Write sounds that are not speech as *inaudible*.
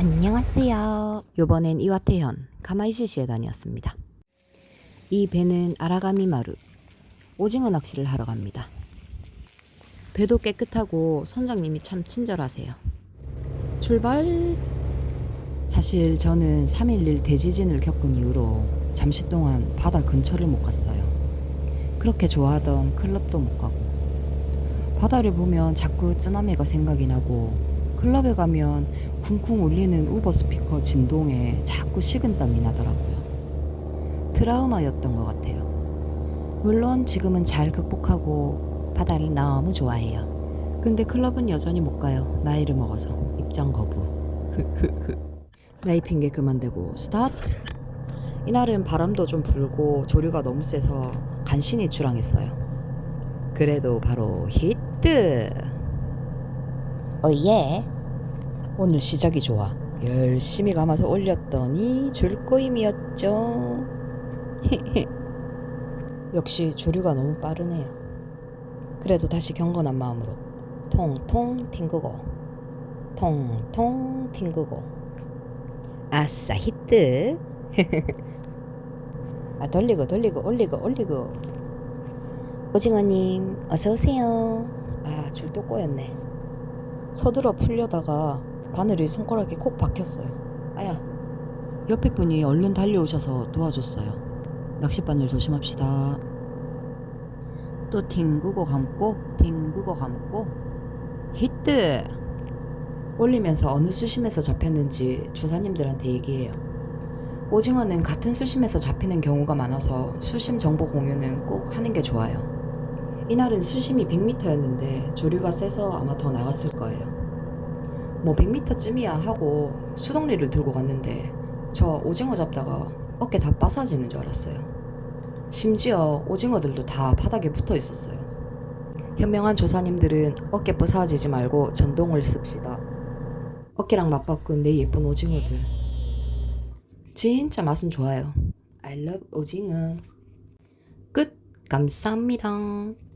안녕하세요. 요번엔 이와테현 가마이시시에 다녔습니다. 이 배는 아라가미마루 오징어 낚시를 하러 갑니다. 배도 깨끗하고 선장님이 참 친절하세요. 출발! 사실 저는 3.11 대지진을 겪은 이후로 잠시 동안 바다 근처를 못 갔어요. 그렇게 좋아하던 클럽도 못 가고 바다를 보면 자꾸 쓰나미가 생각이 나고 클럽에 가면 쿵쿵 울리는 우버 스피커 진동에 자꾸 식은땀이 나더라고요. 트라우마였던 것 같아요. 물론 지금은 잘 극복하고 바다를 너무 좋아해요. 근데 클럽은 여전히 못 가요. 나이를 먹어서 입장 거부. 나이 핑계 그만대고 스타트. 이날은 바람도 좀 불고 조류가 너무 세서 간신히 출항했어요. 그래도 바로 히트. 어예. 오늘 시작이 좋아. 열심히 감아서 올렸더니 줄꼬임이었죠. *laughs* 역시 조류가 너무 빠르네요. 그래도 다시 경건한 마음으로 통통 튕그고 통통 튕그고 아싸 히트. *laughs* 아 돌리고 돌리고 올리고 올리고 오징어님 어서 오세요. 아 줄도 꼬였네. 서들어 풀려다가 바늘이 손가락에 콕 박혔어요. 아야. 옆에 분이 얼른 달려오셔서 도와줬어요. 낚싯바늘 조심합시다. 또 튕구고 감고 튕구고 감고 히트. 올리면서 어느 수심에서 잡혔는지 조사님들한테 얘기해요. 오징어는 같은 수심에서 잡히는 경우가 많아서 수심 정보 공유는 꼭 하는 게 좋아요. 이날은 수심이 100m였는데 조류가 세서 아마 더 나갔을 거예요. 뭐 100m쯤이야 하고 수동리를 들고 갔는데 저 오징어 잡다가 어깨 다 빠사지는 줄 알았어요. 심지어 오징어들도 다 바닥에 붙어 있었어요. 현명한 조사님들은 어깨 부사지지 말고 전동을 씁시다. 어깨랑 맞바꾼 내 예쁜 오징어들. 진짜 맛은 좋아요. I love 오징어. 끝. 감사합니다.